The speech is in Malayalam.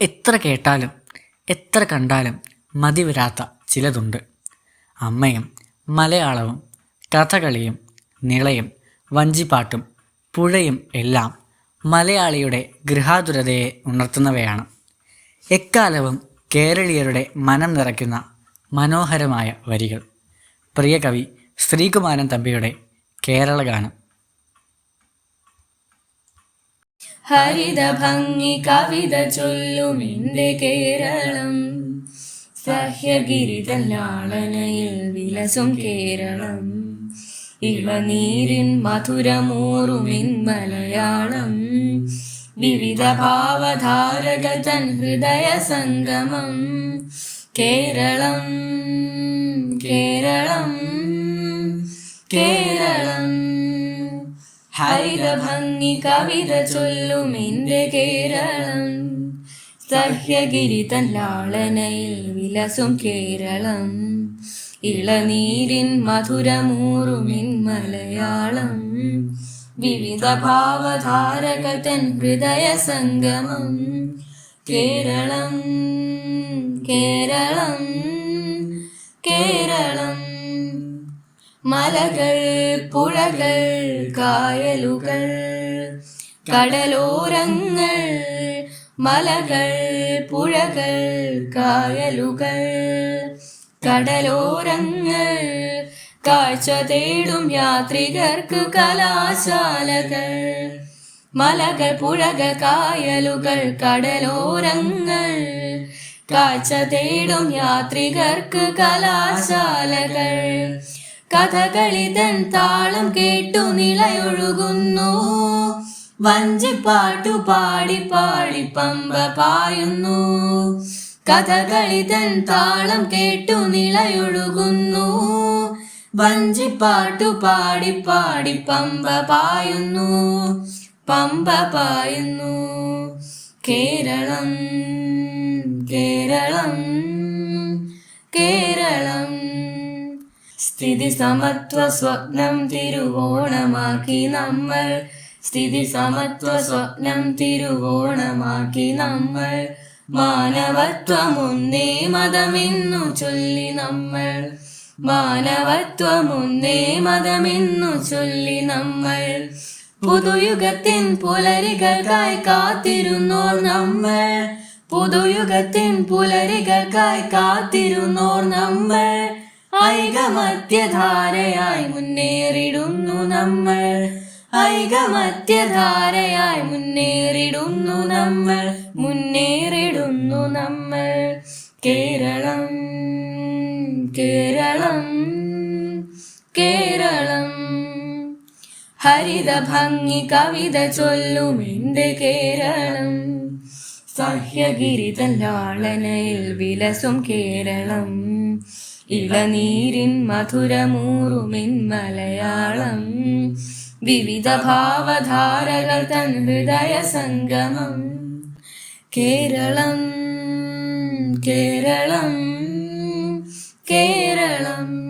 എത്ര കേട്ടാലും എത്ര കണ്ടാലും മതി വരാത്ത ചിലതുണ്ട്. അമ്മയും മലയാളവും കഥകളിയും നിളയും വഞ്ചിപ്പാട്ടും പുഴയും എല്ലാം മലയാളിയുടെ ഗൃഹാതുരതയെ ഉണർത്തുന്നവയാണ്. എക്കാലവും കേരളീയരുടെ മനം നിറയ്ക്കുന്ന മനോഹരമായ വരികൾ. പ്രിയ കവി ശ്രീകുമാരൻ തമ്പിയുടെ കേരളഗാനം. ഹരിത ഭംഗി കവിത ചൊല്ലുമെന്റെ കേരളം. സഹ്യഗിരിതല്ലാളനയിൽ വിലസും കേരളം. ഇളനീരിൻ മധുരമൂറുമിൻ മലയാളം. വിവിധ ഭാവധാരകൻ ഹൃദയ സംഗമം കേരളം. ഹരിതഭംഗി കവിത ചൊല്ലും എന്റെ കേരളം. സഹ്യഗിരി തല്ലാളനയിൽ വിലസും കേരളം. ഇളനീരിൻ മധുരമൂറുമിൻ മലയാളം. വിവിധ ഭാവധാരകൻ ഹൃദയ സംഗമം. കേരളം കേരളം കേരളം. മലകൾ പുഴകൾ കായലുകൾ കടലോരങ്ങൾ മലകൾ പുഴകൾ കായലുകൾ കടലോരങ്ങൾ കാഴ്ച തേടും യാത്രികർക്ക് കലാശാലകൾ മലകൾ പുഴകൾ കായലുകൾ കടലോരങ്ങൾ കാഴ്ച തേടും യാത്രികർക്ക് കലാശാലകൾ കഥകളിതൻ താളം കേട്ടു നിളയൊഴുകുന്നു വഞ്ചിപ്പാട്ടു പാടി പാടി പമ്പ പായുന്നു. കഥകളിതൻ താളം കേട്ടു നിളയൊഴുകുന്നു വഞ്ചിപ്പാട്ടു പാടി പാടി പമ്പ പായുന്നു. പമ്പ പായുന്നു. കേരളം കേരളം കേരളം. സ്ഥിതി സമത്വ സ്വപ്നം തിരുവോണമാക്കി നമ്മൾ. സ്ഥിതി സമത്വ സ്വപ്നം തിരുവോണമാക്കി നമ്മൾ. മാനവത്വമൊന്നേ മതമെന്നു ചൊല്ലി നമ്മൾ. മാനവത്വമൊന്നേ മതമെന്നു ചൊല്ലി നമ്മൾ. പുതുയുഗത്തിൻ പുലരികൾക്കായി കാത്തിരുന്നോർ നമ്മൾ. പുതുയുഗത്തിൻ പുലരികൾക്കായി കാത്തിരുന്നോർ നമ്മൾ. ഐകമത്യധാരയായി മുന്നേറിടുന്നു നമ്മൾ. ഐകമത്യധാരയായി മുന്നേറിടുന്നു നമ്മൾ. മുന്നേറിടുന്നു നമ്മൾ. കേരളം കേരളം കേരളം. ഹരിത ഭംഗി കവിത ചൊല്ലും എന്റെ കേരളം. സഹ്യഗിരി തല്ലാളനയിൽ വിലസും കേരളം. ഇളനീരിൻ മധുരമൂറുമിൻ മലയാളം. വിവിധ ഭാവധാരകൾ തൻ ഹൃദയ സംഗമം. കേരളം കേരളം കേരളം.